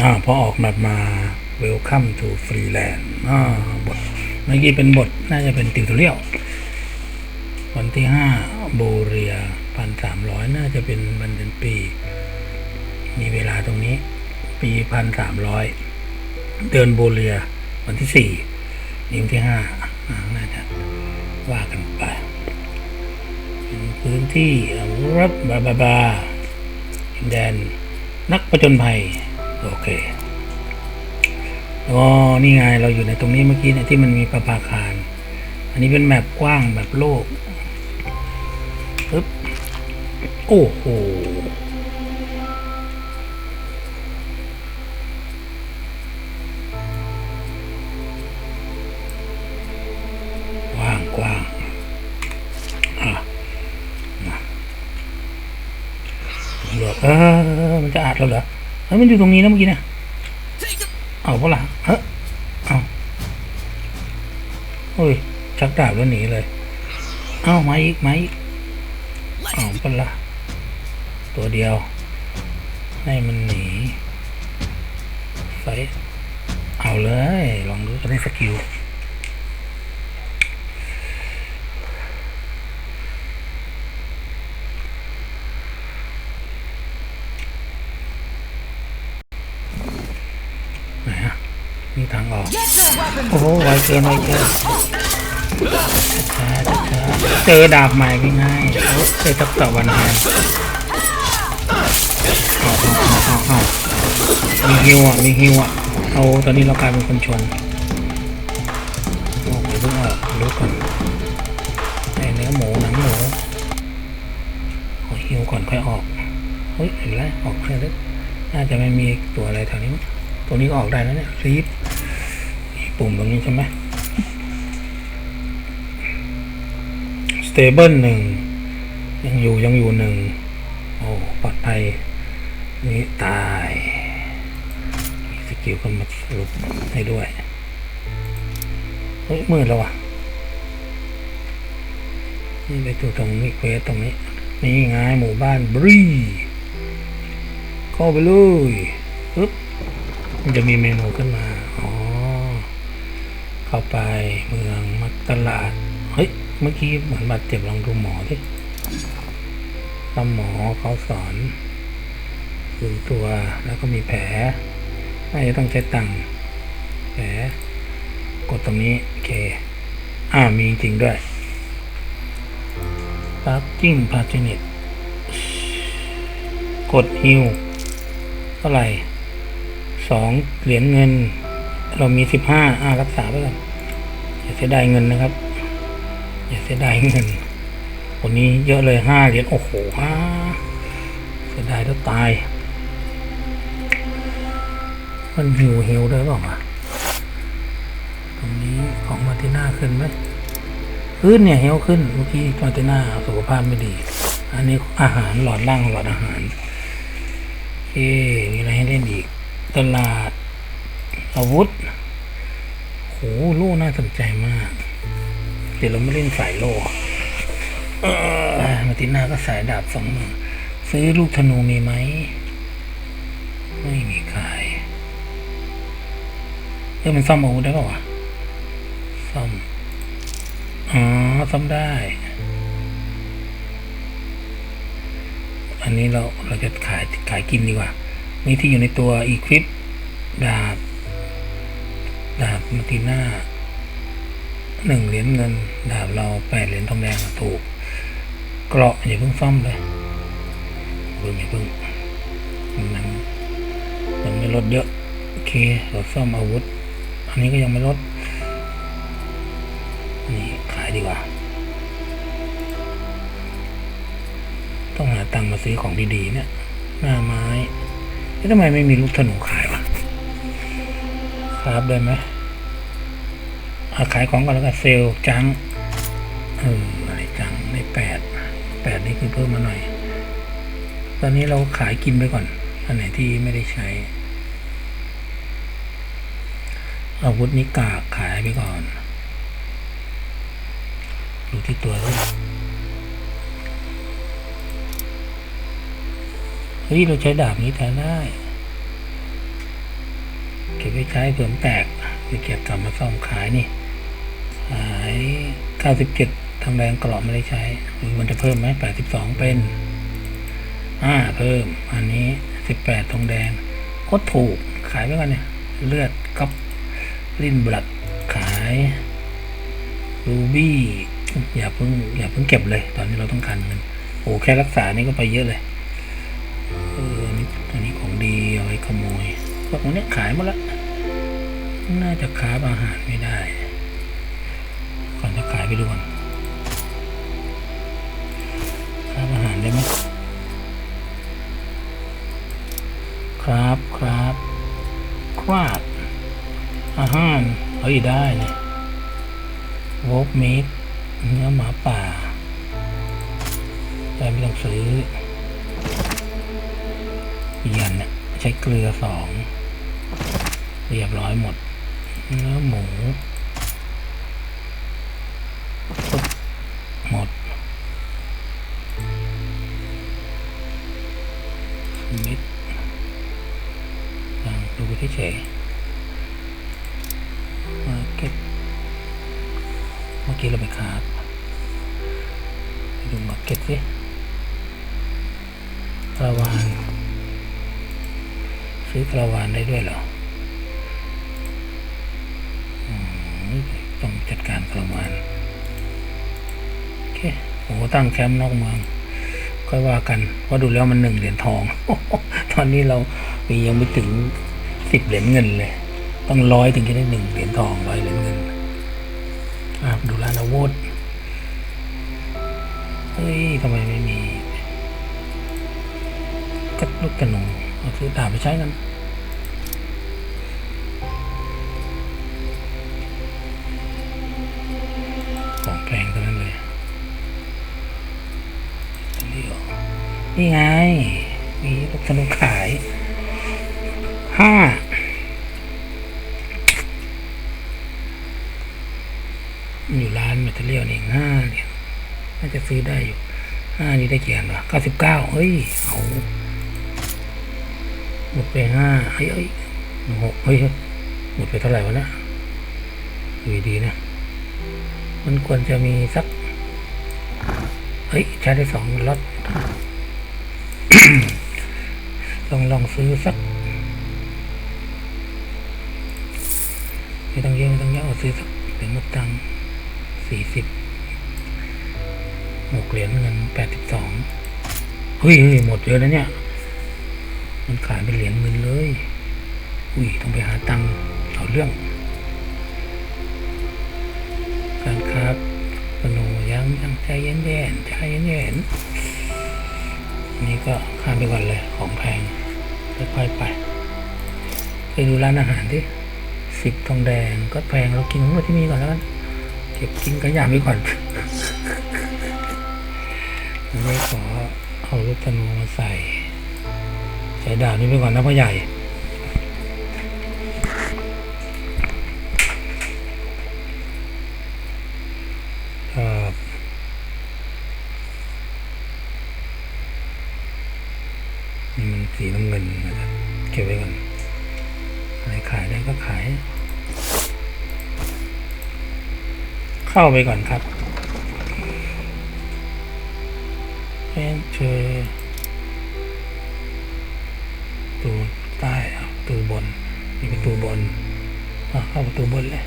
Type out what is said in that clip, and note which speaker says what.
Speaker 1: อ่าพอออกแบบมา Welcome to Freeland อ่าบทเมื่อกี้เป็นบทน่าจะเป็นติวตอเรียลวันที่ห้าโบเรียพันสามร้อยน่าจะเป็นวันเดือนปี มีเวลาตรงนี้ ปีพันสามร้อยเดือนโบเรีย วันที่สี่นี่วันที่ห้าอ่าน่าจะว่ากันไปเป็นพื้นที่รับ บาบาบาดินแดน นักประจนภัย โอเคอ๋อนี่ไงเราอยู่ในตรงนี้เมื่อกี้เนี่ยที่มันมีประภาคาร อันนี้เป็นแมปกว้างแบบโลกปึ๊บโอ้โหกว้างกว้างอะมาตำรวจเออมันจะอัดเราเหรอ เฮ้ยมันอยู่ตรงนี้นะเมื่อกี้นะเอาเปล่าเฮ้ยเอาเฮ้ยชักดาบแล้วหนีเลย เอามาอีกมาอีกเอาเปล่าตัวเดียว ให้มันหนีไฟเอาเลย ลองดูจะได้สกิล ไหนอะ มีทางออก โอ้ไวเกินไวเกินช้าๆช้าๆเจอดาบใหม่ง่ายๆเจอทักษะวันแทนเอาเอาเอาเอาเอามีฮิวอะ มีฮิวอะ เอาตอนนี้เรากลายเป็นคนชนโอ้ยวเพิ่งออกรู้ก่อนไอ้เนื้อหมูหนังหมูขอฮิวก่อนค่อยออก เฮ้ย เห็นแล้ว ออกแค่นี้น่าจะไม่มีตัวอะไรแถวนี้ ตัวนี้ก็ออกได้แล้วเนี่ยรีบ ปุ่มตรงนี้ใช่ไหม stable หนึ่งยังอยู่ยังอยู่หนึ่งโอ้ปลอดภัยนี่ตายสกิลก็มาสรุปให้ด้วยเฮ้ยมืดแล้วอะนี่ไปตัวตรงนี้เควสตรงนี้ นี่ไงหมู่บ้านบรีเข้าไปเลยปึ๊บมันจะมีเมนูขึ้นมา เข้าไปเมืองมักตลาด เฮ้ย เมื่อกี้เหมือนบาดเจ็บลองดูหมอดิตามหมอเขาสอนดูตัวแล้วก็มีแผลน่าจะต้องใช้ตังค์แผลกดตรงนี้ โอเค อ่ามีจริงด้วยปักกิ้งพาจินิตกดฮิวเท่าไหร่สองเหรียญเงิน เรามีสิบห้าอ่ารักษาไว้ก่อนอย่าเสียดายเงินนะครับ อย่าเสียดายเงินคนนี้เยอะเลยห้าเหรียญโอ้โหห้าเสียดายแล้วตาย มันหิวหิวด้วยเปล่าตรงนี้ของมาติน่าขึ้นไหมขึ้นเนี่ยเฮลขึ้นเมื่อกี้มาติน่าสุขภาพไม่ดี อันนี้อาหารหลอดล่างหลอดอาหารเอ๊ะมีอะไรให้เล่นอีก ตลาด อาวุธโหโล่น่าสนใจมากเดี๋ยวเราไม่เล่นสายโล่มาติน่าก็สายดาบสองมือซื้อลูกธนูมีไหม ไม่มีขายเอ้ยมันซ่อมอาวุธได้ป่าวะซ่อม อ๋อ ซ่อมได้ อันนี้เราเราจะขายขายกินดีกว่า นี่ที่อยู่ในตัวอีควิปดาบ ดาบมาติน่าหนึ่งเหรียญเงิน ดาบเราแปดเหรียญทองแดงถูก เกราะอย่าเพิ่งซ่อมเลยเพิ่งอย่าเพิ่งมันมันไม่ลดเยอะ โอเคเราซ่อมอาวุธ อันนี้ก็ยังไม่ลด นี่ขายดีกว่า ต้องหาตังค์มาซื้อของดีๆเนี่ย หน้าไม้เอ๊ะทำไมไม่มีลูกธนูขายวะ ครับได้ไหมอาขายของก่อนแล้วกันเซลล์จังเอออะไรจังได้แปดแปดนี่คือเพิ่มมาหน่อย ตอนนี้เราขายกินไปก่อน อันไหนที่ไม่ได้ใช้ อาวุธนี้กาขายไปก่อน ดูที่ตัวด้วยเฮ้ยเราใช้ดาบนี้แทนได้ ก็บไว้ใช้เผื่อมแตกขี้เกียจกลับมาซ่อมขายนี่ขายเก้าสิบเจ็ดทองแดงกรอบไม่ได้ใช้หรือมันจะเพิ่มไหมแปดสิบสองเป็นอ่าเพิ่ม อันนี้สิบแปดทองแดงโคตรถูกขายไปกันเนี่ย เลือดกับลินบลัดขายรูบี้อย่าเพิ่งอย่าเพิ่งเก็บเลย ตอนนี้เราต้องการเงินโอ้แค่รักษานี่ก็ไปเยอะเลยเอออันนี้อันนี้ของดีเอาไว้ขโมยพวกนี้ขายหมดละ น่าจะค้าบอาหารไม่ได้ก่อนจะขายไปดูก่อนค้าบอาหารได้ไหมครับครับครับอาหารเฮ้ยได้เนี่ยวอล์กเมดเนื้อหมาป่าแต่ไม่ต้องซื้อเยียนเนี่ยใช้เกลือสองเรียบร้อยหมด เนื้อหมูปึ๊บหมดมิดยังดูไปเฉยมาเก็ตเมื่อกี้เราไปคาบไปดูมาเก็ตสิกระวานซื้อกระวานได้ด้วยเหรอ ต้องจัดการกระวานโอเคโอ้ตั้งแคมป์นอกเมืองค่อยว่ากันเพราะดูแล้วมันหนึ่งเหรียญทอง ตอนนี้เรามียังไม่ถึงสิบเหรียญเงินเลย ต้องร้อยถึงจะได้หนึ่งเหรียญทองร้อยเหรียญเงินอะดูร้านอาวุธเฮ้ยทำไมไม่มีก็ลูกกระหนูเอาซื้อดาบไปใช้กัน นี่ไงมีลูกธนูขายห้าอยู่ร้านแมทเทียลเองห้าเนี่ย น่าจะซื้อได้อยู่ห้านี่ได้เกี่อันวะเก้าสิบเก้าเฮ้ย เอาหมดไปห้าเฮ้ยเฮ้ยหกเฮ้ยหมดไปเท่าไหร่วะเนะดูดีนะ มันควรจะมีสัก เฮ้ย ใช้ได้สองล็อต ลองลองซื้อสักไม่ต้องเยอะไม่ต้องเยอะเอาซื้อสักเป็นมุดตังสี่สิบหกเหรียญเงินแปดสิบสองเฮ้ยเฮ้ยหมดเยอะแล้วเนี่ย มันขายเป็นเหรียญเงินเลย อุ้ยต้องไปหาตังค์เอาเรื่อง การครับปโนยังยังใจเย็นเย็นๆใจเย็นเย็นๆ นี่ก็ข้ามไปก่อนเลยของแพงค่อยๆไปไปดูร้านอาหารที่สิบทองแดงก็แพงเรากินทั้งหมดที่มีก่อนแล้วกันเก็บกินกันอย่างนี้ก่อนไม่ขอเอาลูกธนูมาใส่ใส่ดาบนี้ไปก่อนนะพ่อใหญ่ สีน้ำเงินนะครับเก็บไว้ก่อนอะไรขายได้ก็ขาย เข้าไปก่อนครับเอ็นเจอตูใต้ประตูบนนี่ประตูบนอะเข้าประตูบนเลย